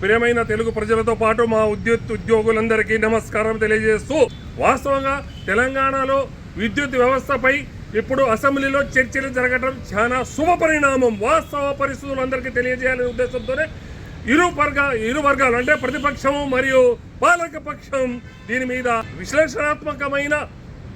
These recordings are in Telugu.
ప్రియమైన తెలుగు ప్రజలతో పాటు మా విద్యుత్ ఉద్యోగులందరికీ నమస్కారం తెలియజేస్తూ వాస్తవంగా తెలంగాణలో విద్యుత్ వ్యవస్థపై ఇప్పుడు అసెంబ్లీలో చర్చలు జరగడం చాలా శుభ పరిణామం. వాస్తవ పరిస్థితులు అందరికీ తెలియజేయాలనే ఉద్దేశంతోనే ఇరు వర్గ ఇరు వర్గాలు అంటే ప్రతిపక్షం మరియు పాలక పక్షం దీని మీద విశ్లేషణాత్మకమైన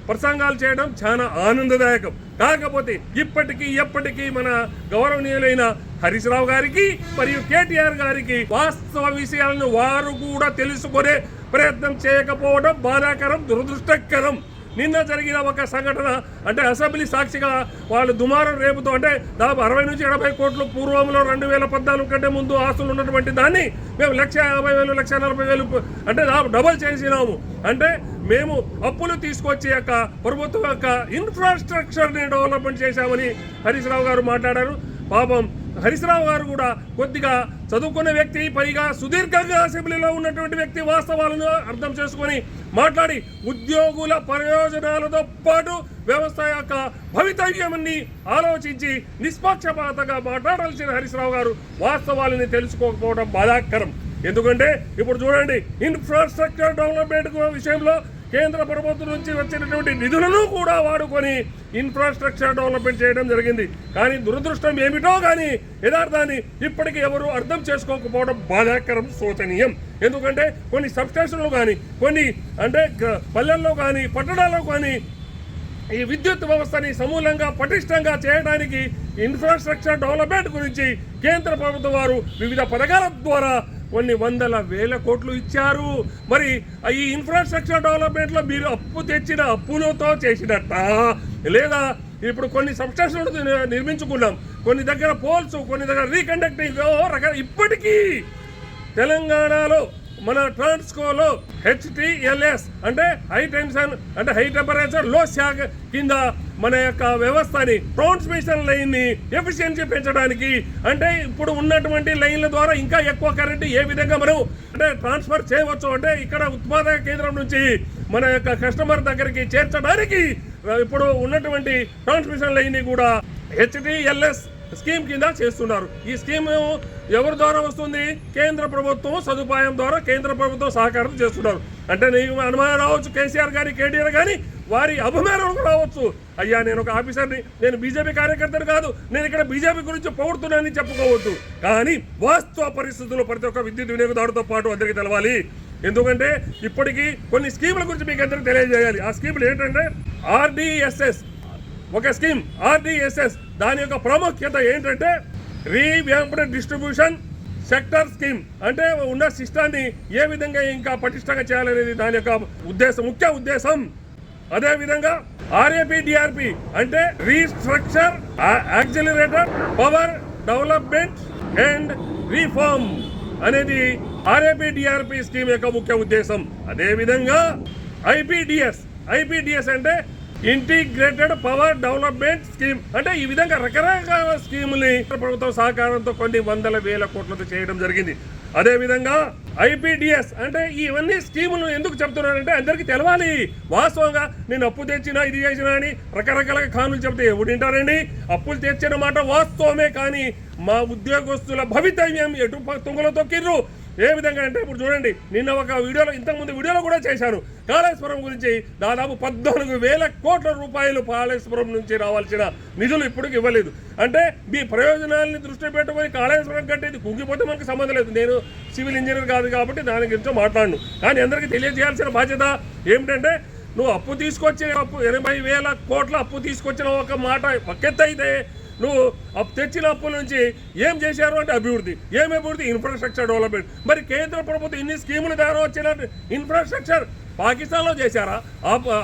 ప్రసంగాలు చేయడం చాలా ఆనందదాయకం. కాకపోతే ఇప్పటికీ ఎప్పటికీ మన గౌరవనీయులైన హరీష్ రావు గారికి మరియు కేటీఆర్ గారికి వాస్తవ విషయాలను వారు కూడా తెలుసుకునే ప్రయత్నం చేయకపోవడం బాధాకరం దురదృష్టకరం. నిన్న జరిగిన ఒక సంఘటన అంటే అసెంబ్లీ సాక్షిగా వాళ్ళు దుమారం రేపుతో అంటే దాదాపు అరవై నుంచి ఎనభై కోట్లు పూర్వంలో రెండు వేల పద్నాలుగు కంటే ముందు ఆస్తులు ఉన్నటువంటి దాన్ని మేము లక్ష యాభై వేలు లక్ష నలభై వేలు అంటే దాదాపు డబల్ చేసినాము. అంటే మేము అప్పులు తీసుకొచ్చి యొక్క ప్రభుత్వం యొక్క ఇన్ఫ్రాస్ట్రక్చర్ని డెవలప్మెంట్ చేశామని హరీష్ రావు గారు మాట్లాడారు. పాపం హరీశ్రావు గారు కూడా కొద్దిగా చదువుకున్న వ్యక్తి పైగా సుదీర్ఘంగా అసెంబ్లీలో ఉన్నటువంటి వ్యక్తి వాస్తవాలను అర్థం చేసుకొని మాట్లాడి ఉద్యోగుల ప్రయోజనాలతో పాటు వ్యవస్థ యొక్క భవితవ్యమని ఆలోచించి నిష్పక్షపాతగా మాట్లాడాల్సిన హరీశ్రావు గారు వాస్తవాలని తెలుసుకోకపోవడం బాధాకరం. ఎందుకంటే ఇప్పుడు చూడండి ఇన్ఫ్రాస్ట్రక్చర్ డెవలప్మెంట్ విషయంలో కేంద్ర ప్రభుత్వం నుంచి వచ్చినటువంటి నిధులను కూడా వాడుకొని ఇన్ఫ్రాస్ట్రక్చర్ డెవలప్మెంట్ చేయడం జరిగింది. కానీ దురదృష్టం ఏమిటో కానీ యథార్థాన్ని ఇప్పటికీ ఎవరు అర్థం చేసుకోకపోవడం బాధాకరం శోచనీయం. ఎందుకంటే కొన్ని సబ్స్టేషన్లు కానీ కొన్ని అంటే పల్లెల్లో కానీ పట్టణాల్లో కానీ ఈ విద్యుత్ వ్యవస్థని సమూలంగా పటిష్టంగా చేయడానికి ఇన్ఫ్రాస్ట్రక్చర్ డెవలప్మెంట్ గురించి కేంద్ర ప్రభుత్వం వారు వివిధ పథకాల ద్వారా కొన్ని వందల వేల కోట్లు ఇచ్చారు. మరి ఈ ఇన్ఫ్రాస్ట్రక్చర్ డెవలప్మెంట్లో మీరు అప్పు తెచ్చిన అప్పులతో చేసినట్ట? లేదా ఇప్పుడు కొన్ని సబ్స్టేషన్లు నిర్మించుకున్నాం. కొన్ని దగ్గర పోల్స్ కొన్ని దగ్గర రీకండక్టింగ్ రకాల ఇప్పటికీ తెలంగాణలో మన ట్రాన్స్కోలో హెచ్టిఎల్ఎస్ అంటే హై టెన్షన్ అంటే హై టెంపరేచర్లో శాఖ కింద మన యొక్క వ్యవస్థని ట్రాన్స్మిషన్ లైన్ని ఎఫిషియన్సీ పెంచడానికి. అంటే ఇప్పుడు ఉన్నటువంటి లైన్ల ద్వారా ఇంకా ఎక్కువ కరెంట్ ఏ విధంగా మనం అంటే ట్రాన్స్ఫర్ చేయవచ్చు అంటే ఇక్కడ ఉత్పాదక కేంద్రం నుంచి మన యొక్క కస్టమర్ దగ్గరికి చేర్చడానికి ఇప్పుడు ఉన్నటువంటి ట్రాన్స్మిషన్ లైన్ని కూడా హెచ్డిఎల్ఎస్ స్కీమ్ కింద చేస్తున్నారు. ఈ స్కీమ్ ఎవరి ద్వారా వస్తుంది? కేంద్ర ప్రభుత్వం సదుపాయం ద్వారా కేంద్ర ప్రభుత్వం సహకారం చేస్తున్నారు. అంటే నీకు అనుమానం రావచ్చు కేసీఆర్ కానీ కేటీఆర్ కానీ వారి అభిమానం కూడా రావచ్చు అయ్యా నేను ఒక ఆఫీసర్ని నేను బీజేపీ కార్యకర్తను కాదు నేను ఇక్కడ బీజేపీ గురించి పొగుడుతున్నానని చెప్పుకోవద్దు. కానీ వాస్తవ పరిస్థితుల్లో ప్రతి ఒక్క విద్యుత్ వినియోగదారుతో పాటు అందరికీ తెలవాలి. ఎందుకంటే ఇప్పటికీ కొన్ని స్కీముల గురించి మీకు అందరికీ తెలియజేయాలి. ఆ స్కీములు ఏంటంటే ఆర్డిఎస్ఎస్. ఒక స్కీమ్ ఆర్డిఎస్ఎస్. దాని యొక్క ప్రాముఖ్యత ఏంటంటే రీవ్యాంపుడ్ డిస్ట్రిబ్యూషన్ సెక్టర్ స్కీమ్. అంటే ఉన్న సిస్టాన్ని ఏ విధంగా ఇంకా పటిష్టంగా చేయాలనేది దాని యొక్క ఉద్దేశం ముఖ్య ఉద్దేశం. అదే విధంగా డిఆర్పి అంటే restructure accelerator power development and reform అనేది ఆర్ఏపీ డిఆర్పి స్కీమ్ యొక్క ముఖ్య ఉద్దేశం. అదే విధంగా ఐపీడిఎస్ అంటే ఇంటిగ్రేటెడ్ పవర్ డెవలప్మెంట్ స్కీమ్ అంటే ఈ విధంగా రకరకాల స్కీముల్ని ప్రభుత్వం సహకారంతో కొన్ని వందల వేల కోట్లతో చేయడం జరిగింది. అదేవిధంగా ఐపిడిఎస్ అంటే ఇవన్నీ స్కీములు ఎందుకు చెప్తున్నానంటే అందరికీ తెలవాలి. వాస్తవంగా నేను అప్పు తెచ్చినా ఇది చేసినా అని రకరకాల కానులు చెప్తే ఎవరు వింటారండి? అప్పులు తెచ్చిన మాట వాస్తవమే కానీ మా ఉద్యోగస్తుల భవితవ్యం ఎటు ప- తుంగలో తొక్కిర్రు? ఏ విధంగా అంటే ఇప్పుడు చూడండి నిన్న ఒక వీడియోలో ఇంతకుముందు వీడియోలో కూడా చేశాను కాళేశ్వరం గురించి దాదాపు పద్నాలుగు వేల కోట్ల రూపాయలు కాళేశ్వరం నుంచి రావాల్సిన నిధులు ఇప్పటికి ఇవ్వలేదు. అంటే మీ ప్రయోజనాలని దృష్టి పెట్టుకొని కాళేశ్వరం కంటే ఇది కుంగిపోతే మనకు సంబంధం లేదు. నేను సివిల్ ఇంజనీర్ కాదు కాబట్టి దాని గురించి మాట్లాడను. కానీ అందరికీ తెలియజేయాల్సిన బాధ్యత ఏమిటంటే నువ్వు అప్పు తీసుకొచ్చిన అప్పు ఎనభై వేల కోట్ల అప్పు తీసుకొచ్చిన ఒక మాట ఒకెత్త అయితే నువ్వు అప్పు తెచ్చిన అప్పుల నుంచి ఏం చేశారు అంటే అభివృద్ధి. ఏం అభివృద్ధి? Infrastructure development. మరి కేంద్ర ప్రభుత్వం ఇన్ని స్కీములు తయారు వచ్చిన ఇన్ఫ్రాస్ట్రక్చర్ పాకిస్తాన్లో చేశారా?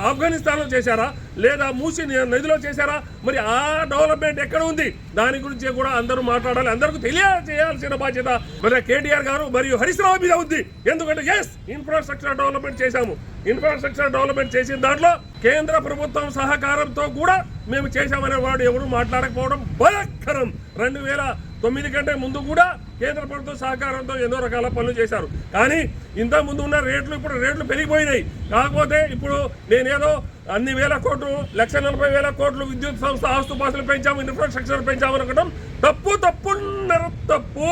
ఆఫ్ఘనిస్తాన్లో చేశారా? లేదా మూసి నదిలో చేశారా? మరి ఆ డెవలప్మెంట్ ఎక్కడ ఉంది? దాని గురించి కూడా అందరూ మాట్లాడాలి. అందరికీ తెలియజేయాల్సిన బాధ్యత మరి కేటీఆర్ గారు మరియు హరీష్ రావు మీద ఉంది. ఎందుకంటే ఎస్ ఇన్ఫ్రాస్ట్రక్చర్ డెవలప్మెంట్ చేశాము. ఇన్ఫ్రాస్ట్రక్చర్ డెవలప్మెంట్ చేసిన దాంట్లో కేంద్ర ప్రభుత్వం సహకారంతో కూడా మేము చేశామనే వాడు ఎవరు మాట్లాడకపోవడం భయంకరం. రెండు వేల తొమ్మిది కంటే ముందు కూడా కేంద్ర ప్రభుత్వం సహకారంతో ఎన్నో రకాల పనులు చేశారు. కానీ ఇంత ముందు ఉన్న రేట్లు ఇప్పుడు రేట్లు పెరిగిపోయినాయి. కాకపోతే ఇప్పుడు నేనేదో అన్ని వేల కోట్లు లక్ష నలభై వేల కోట్లు విద్యుత్ సంస్థ ఆస్తుపాస్తులు పెంచాము ఇన్ఫ్రాస్ట్రక్చర్ పెంచాము అనుకోవడం తప్పు తప్పు తప్పు.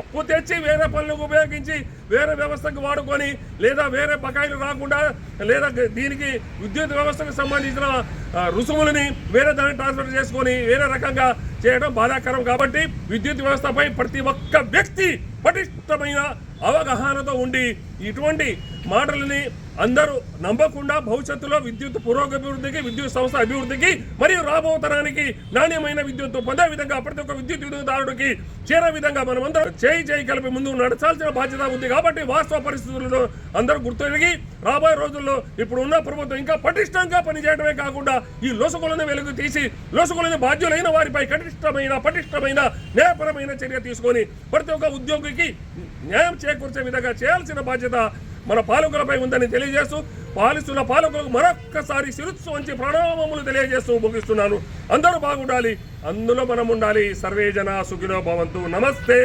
అప్పు తెచ్చి వేరే పనులకు ఉపయోగించి వేరే వ్యవస్థకు వాడుకొని లేదా వేరే బకాయిలు రాకుండా లేదా దీనికి విద్యుత్ వ్యవస్థకు సంబంధించిన రుసుములని వేరే దాన్ని ట్రాన్స్ఫర్ చేసుకొని వేరే రకంగా చేయడం బాధాకరం. కాబట్టి విద్యుత్ వ్యవస్థపై ప్రతి ఒక్క వ్యక్తి పటిష్టమైన అవగాహనతో ఉండి ఇటువంటి మాటలని అందరూ నమ్మకుండా భవిష్యత్తులో విద్యుత్ పురోగభివృద్ధికి విద్యుత్ సంస్థ అభివృద్ధికి మరియు రాబో తరానికి నాణ్యమైన విద్యుత్ పొందే విధంగా ప్రతి ఒక్క విద్యుత్ వినియోగదారుడికి చేరే విధంగా మనం చేయి చేయి కలిపి ముందు నడచాల్సిన బాధ్యత ఉంది. కాబట్టి వాస్తవ పరిస్థితులను అందరూ గుర్తెరిగి రాబోయే రోజుల్లో ఇప్పుడు ఉన్న ప్రభుత్వం ఇంకా పటిష్టంగా పనిచేయడమే కాకుండా ఈ లోసుకులను వెలుగు తీసి లోసుకులని బాధ్యులైన వారిపై కటిష్టమైన పటిష్టమైన న్యాయపరమైన చర్య తీసుకొని ప్రతి ఒక్క ఉద్యోగికి న్యాయం చేకూర్చే విధంగా చేయాల్సిన బాధ్యత మన పాలకులపై ఉందని తెలియజేస్తూ పాలిస్తున్న పాలకులకు మరొక్కసారి శిరుత్సు వంచి ప్రణామములు తెలియజేస్తూ ముగిస్తున్నాను. అందరూ బాగుండాలి అందులో మనం ఉండాలి సర్వే జన సుఖినో భవంతు. నమస్తే.